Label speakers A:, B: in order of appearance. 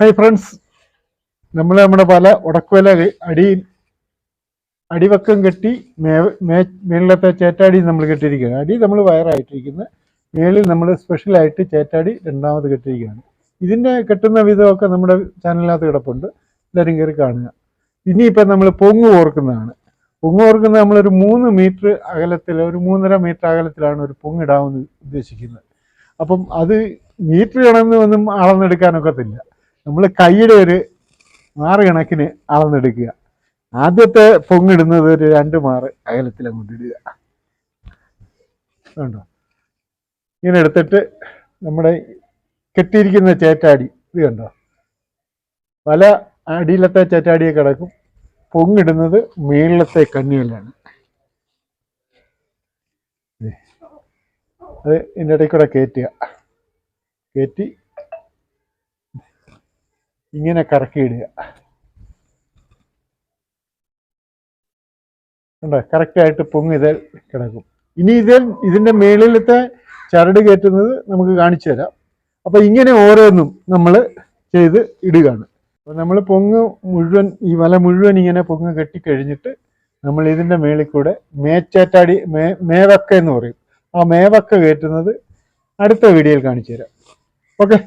A: Hi friends നമ്മൾ നമ്മുടെ പല ഉടക്കുവല അടിയിൽ അടിവക്കം കെട്ടി മേ മേളിലത്തെ ചേറ്റാടി നമ്മൾ കെട്ടിയിരിക്കുകയാണ്. അടി നമ്മൾ വയറായിട്ടിരിക്കുന്നത് മേളിൽ നമ്മൾ സ്പെഷ്യലായിട്ട് ചേറ്റാടി രണ്ടാമത് കെട്ടിയിരിക്കുകയാണ്. ഇതിന്റെ കെട്ടുന്ന വിധമൊക്കെ നമ്മുടെ ചാനലിനകത്ത് കിടപ്പുണ്ട്. എല്ലാവരും കയറി കാണുക. ഇനിയിപ്പോൾ നമ്മൾ പൊങ്ങ് ഓർക്കുന്നതാണ്. പൊങ്ങ് ഓർക്കുന്നത് നമ്മളൊരു മൂന്ന് മീറ്റർ അകലത്തിൽ ഒരു മൂന്നര മീറ്റർ അകലത്തിലാണ് ഒരു പൊങ്ങിടാമെന്ന് ഉദ്ദേശിക്കുന്നത്. അപ്പം അത് മീറ്റർ കണന്ന് ഒന്നും അളന്നെടുക്കാനൊക്കത്തില്ല നമ്മൾ കൈയുടെ ഒരു മാറ് കണക്കിന് അളന്നെടുക്കുക. ആദ്യത്തെ പൊങ്ങിടുന്നത് ഒരു രണ്ട് മാറ് അകലത്തിൽ അങ്ങോട്ട് ഇടുക. കണ്ടോ? ഇങ്ങനെ എടുത്തിട്ട് നമ്മുടെ കെട്ടിയിരിക്കുന്ന ചേറ്റാടി ഇത് കണ്ടോ? പല അടിയിലത്തെ ചേറ്റാടിയെ കിടക്കും. പൊങ്ങിടുന്നത് മേളിലത്തെ കണ്ണികളിലാണ്. അത് ഇതിന്റെ ഇടയിൽ കൂടെ കയറ്റുക. കയറ്റി ഇങ്ങനെ കറക്കിയിടുക. ഉണ്ടോ കറക്റ്റായിട്ട് പൊങ്ങ് ഇതിൽ കിടക്കും. ഇനി ഇതിൽ ഇതിന്റെ മേളിലത്തെ ചരട് കയറ്റുന്നത് നമുക്ക് കാണിച്ചു തരാം. അപ്പോൾ ഇങ്ങനെ ഓരോന്നും നമ്മൾ ചെയ്ത് ഇടുകയാണ്. അപ്പോൾ നമ്മൾ പൊങ്ങ് മുഴുവൻ ഈ വല മുഴുവൻ ഇങ്ങനെ പൊങ്ങ് കെട്ടിക്കഴിഞ്ഞിട്ട് നമ്മൾ ഇതിന്റെ മേളിൽ കൂടെ മേച്ചേറ്റാടി മേ മേവക്ക എന്ന് പറയും. ആ മേവക്ക കയറ്റുന്നത് അടുത്ത വീഡിയോയിൽ കാണിച്ചു തരാം. ഓക്കെ?